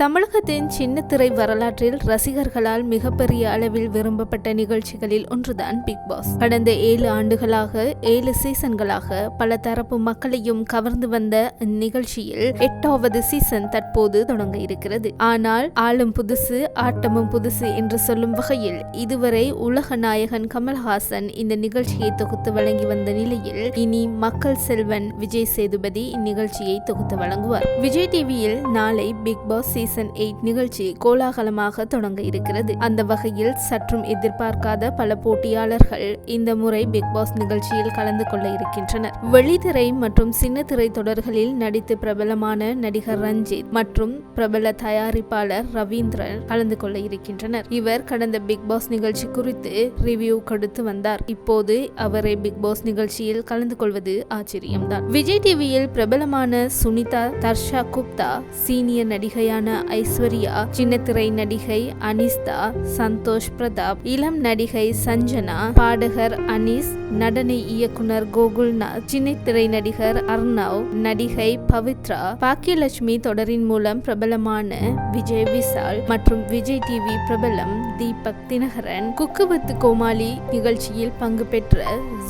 தமிழகத்தின் சின்னத்திரை வரலாற்றில் ரசிகர்களால் மிகப்பெரிய அளவில் விரும்பப்பட்ட நிகழ்ச்சிகளில் ஒன்றுதான் பிக் பாஸ். கடந்த ஏழு ஆண்டுகளாக ஏழு சீசன்களாக பல தரப்பு மக்களையும் கவர்ந்து வந்த இந்நிகழ்ச்சியில் எட்டாவது சீசன் தற்போது தொடங்க இருக்கிறது. ஆனால் ஆளும் புதுசு ஆட்டமும் புதுசு என்று சொல்லும் வகையில் இதுவரை உலக நாயகன் கமல்ஹாசன் இந்த நிகழ்ச்சியை தொகுத்து வழங்கி வந்த நிலையில் இனி மக்கள் செல்வன் விஜய் சேதுபதி இந்நிகழ்ச்சியை தொகுத்து வழங்குவார். விஜய் டிவியில் நாளை பிக் பாஸ் சீசன் எயிட் நிகழ்ச்சி கோலாகலமாக தொடங்க இருக்கிறது. அந்த வகையில் சற்றும் எதிர்பார்க்காத பல போட்டியாளர்கள் இந்த முறை பிக் பாஸ் நிகழ்ச்சியில் கலந்து கொள்ள இருக்கின்றனர். வெளித்திரை மற்றும் சின்ன திரை தொடர்களில் நடித்து பிரபலமான நடிகர் ரஞ்சித் மற்றும் பிரபல தயாரிப்பாளர் ரவீந்திரன் கலந்து கொள்ள இருக்கின்றனர். இவர் கடந்த பிக் பாஸ் நிகழ்ச்சி குறித்து ரிவ்யூ கொடுத்து வந்தார். இப்போது அவரை பிக் பாஸ் நிகழ்ச்சியில் கலந்து கொள்வது ஆச்சரியம்தான். விஜய் டிவியில் பிரபலமான சுனிதா தர்ஷா குப்தா சீனியர் நடிகையான ஐஸ்வர்யா சின்னத்திரை நடிகை அனிஸ்தா சந்தோஷ் பிரதாப் இளம் நடிகை சஞ்சனா பாடகர் அனீஸ் நடன இயக்குனர் கோகுல்நாத் சின்னத்திரை நடிகர் அர்ணவ் நடிகை பவித்ரா பாக்கியலட்சுமி தொடரின் மூலம் பிரபலமான விஜய் விசால் மற்றும் விஜய் டிவி பிரபலம் தீபக் தினகரன் குக்குவத்து கோமாளி நிகழ்ச்சியில் பங்கு பெற்ற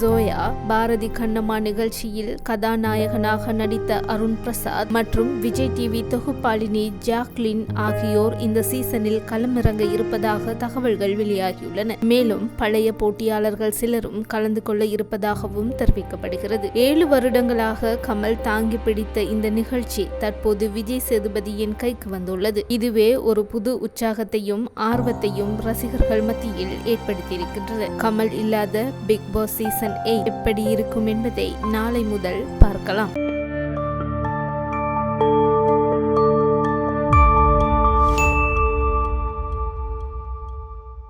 ஜோயா பாரதி கண்ணம்மா நிகழ்ச்சியில் கதாநாயகனாக நடித்த அருண் பிரசாத் மற்றும் விஜய் டிவி தொகுப்பாளினி ஜாக் ஜாக்லின் ஆகியோர் இந்த சீசனில் களமிறங்க இருப்பதாக தகவல்கள் வெளியாகியுள்ளன. மேலும் பழைய போட்டியாளர்கள் சிலரும் கலந்து கொள்ள இருப்பதாகவும் தெரிவிக்கப்படுகிறது. ஏழு வருடங்களாக கமல் தாங்கி பிடித்த இந்த நிகழ்ச்சி தற்போது விஜய் சேதுபதியின் கைக்கு வந்துள்ளது. இதுவே ஒரு புது உற்சாகத்தையும் ஆர்வத்தையும் ரசிகர்கள் மத்தியில் ஏற்படுத்தியிருக்கின்றது. கமல் இல்லாத பிக் பாஸ் சீசன் எயிட் எப்படி இருக்கும் என்பதை நாளை முதல் பார்க்கலாம்.